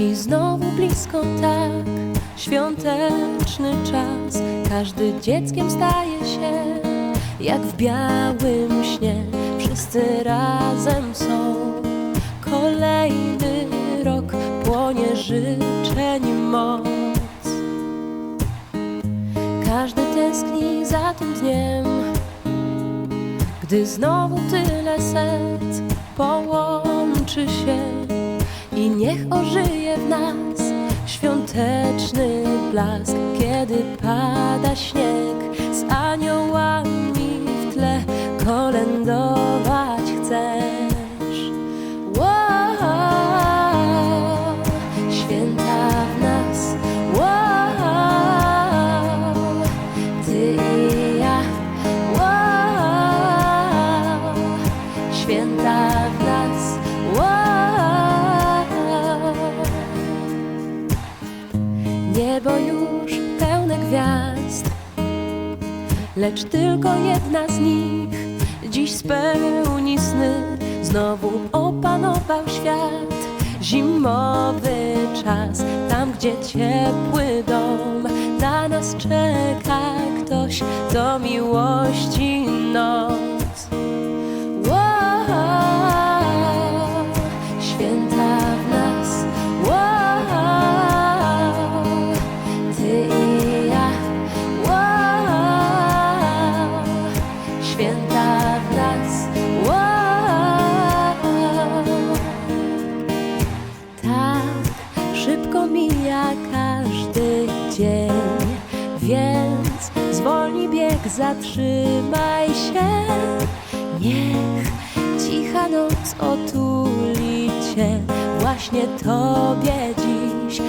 I znowu blisko tak, świąteczny czas. Każdy dzieckiem staje się, jak w białym śnie. Wszyscy razem są. Kolejny rok płonie życzeń moc. Każdy tęskni za tym dniem, gdy znowu tyle serc połączy się i niech ożyje w nas świąteczny blask, kiedy pada śnieg. Z aniołami w tle kolędować chcesz. Wow, święta w nas, wow, ty i ja, wow, święta w nas, wow. Niebo już pełne gwiazd, lecz tylko jedna z nich dziś spełni sny. Znowu opanował świat, zimowy czas, tam gdzie ciepły dom na nas czeka ktoś do miłości noc. Święta w nas, wow. Tak szybko mija każdy dzień, więc zwolnij bieg, zatrzymaj się. Niech cicha noc otuli cię, właśnie tobie dziś.